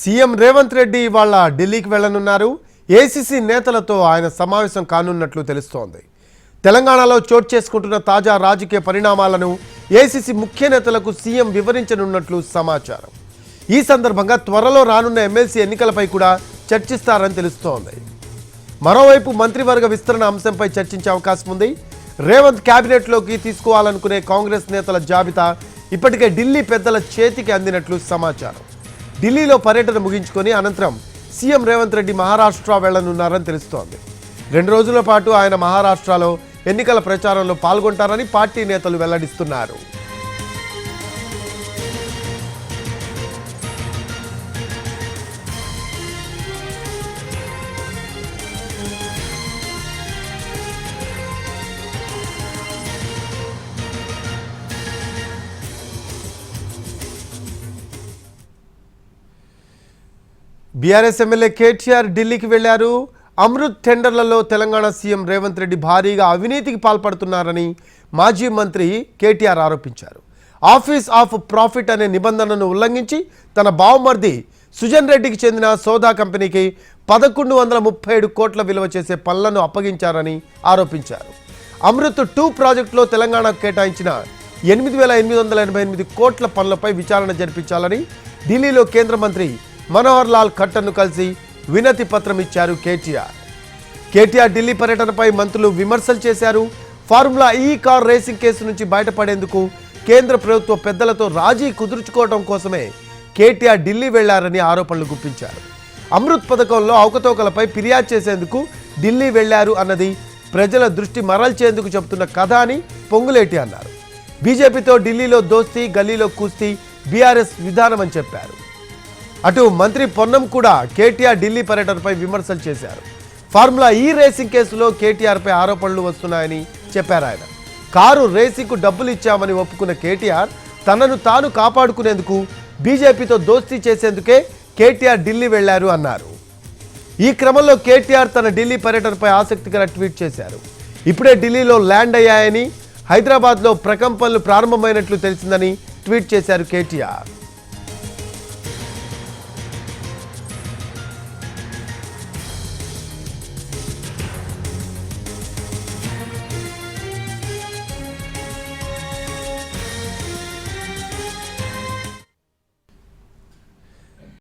CM Revanth Reddy ఇవాళ ఢిల్లీకి వెళ్ళనున్నారు ACC నేతలతో ఆయన సమావేశం కానున్నట్లు తెలుస్తోంది. తెలంగాణలో చోటు చేసుకుంటున్న తాజా రాజకీయ పరిణామాలను ఏసీసీ ముఖ్య నేతలకు సీఎం వివరించనున్నట్లు సమాచారం. ఈ సందర్భంగా త్వరలో రానున్న ఎమ్మెల్సీ ఎన్నికలపై కూడా చర్చిస్తారని తెలుస్తోంది. మరోవైపు మంత్రివర్గ విస్తరణ అంశంపై చర్చించే అవకాశం ఉంది. రేవంత్ క్యాబినెట్లోకి తీసుకోవాలనుకునే కాంగ్రెస్ నేతల జాబితా ఇప్పటికే ఢిల్లీ పెద్దల చేతికి అందినట్లు సమాచారం. ఢిల్లీలో పర్యటన ముగించుకొని అనంతరం సీఎం రేవంత్ రెడ్డి మహారాష్ట్ర వెళ్ళనున్నారని తెలుస్తోంది. రెండు రోజుల పాటు ఆయన మహారాష్ట్రలో ఎన్నికల ప్రచారంలో పాల్గొంటారని పార్టీ నేతలు వెల్లడిస్తున్నారు. బీఆర్ఎస్ ఎమ్మెల్యే కేటీఆర్ ఢిల్లీకి వెళ్ళారు. అమృత్ టెండర్లలో తెలంగాణ సీఎం రేవంత్ రెడ్డి భారీగా అవినీతికి పాల్పడుతున్నారని మాజీ మంత్రి కేటీఆర్ ఆరోపించారు. ఆఫీస్ ఆఫ్ ప్రాఫిట్ అనే నిబంధనను ఉల్లంఘించి తన బావమర్ది సుజన్ రెడ్డికి చెందిన సోదా కంపెనీకి పదకొండు వందల ముప్పై ఏడు కోట్ల విలువ చేసే పనులను అప్పగించారని ఆరోపించారు. అమృత్ టూ ప్రాజెక్టులో తెలంగాణకు కేటాయించిన ఎనిమిది వేల ఎనిమిది వందల ఎనభై ఎనిమిది కోట్ల పనులపై విచారణ జరిపించాలని ఢిల్లీలో కేంద్ర మంత్రి మనోహర్ లాల్ ఖట్టర్ను కలిసి వినతి పత్రం ఇచ్చారు కేటీఆర్. కేటీఆర్ ఢిల్లీ పర్యటనపై మంత్రులు విమర్శలు చేశారు. ఫార్ములా ఈ కార్ రేసింగ్ కేసు నుంచి బయటపడేందుకు కేంద్ర ప్రభుత్వ పెద్దలతో రాజీ కుదుర్చుకోవడం కోసమే కేటీఆర్ ఢిల్లీ వెళ్ళారని ఆరోపణలు గుప్పించారు. అమృత్ పథకంలో అవకతవకలపై ఫిర్యాదు చేసేందుకు ఢిల్లీ వెళ్ళారు అన్నది ప్రజల దృష్టి మరల్చేందుకు చెబుతున్న కథ అని పొంగులేటి అన్నారు. బీజేపీతో ఢిల్లీలో దోస్తీ గల్లీలో కూస్తీ బీఆర్ఎస్ విధానమని చెప్పారు. అటు మంత్రి పొన్నం కూడా కేటీఆర్ ఢిల్లీ పర్యటనపై విమర్శలు చేశారు. ఫార్ములా ఈ రేసింగ్ కేసులో కేటీఆర్పై ఆరోపణలు వస్తున్నాయని చెప్పారు ఆయన. కారు రేసింగ్కు డబ్బులు ఇచ్చామని ఒప్పుకున్న కేటీఆర్ తనను తాను కాపాడుకునేందుకు బీజేపీతో దోస్తీ చేసేందుకే కేటీఆర్ ఢిల్లీ వెళ్ళారు అన్నారు. ఈ క్రమంలో కేటీఆర్ తన ఢిల్లీ పర్యటనపై ఆసక్తికర ట్వీట్ చేశారు. ఇప్పుడే ఢిల్లీలో ల్యాండ్ అయ్యాయని హైదరాబాద్లో ప్రకంపనలు ప్రారంభమైనట్లు తెలిసిందని ట్వీట్ చేశారు కేటీఆర్.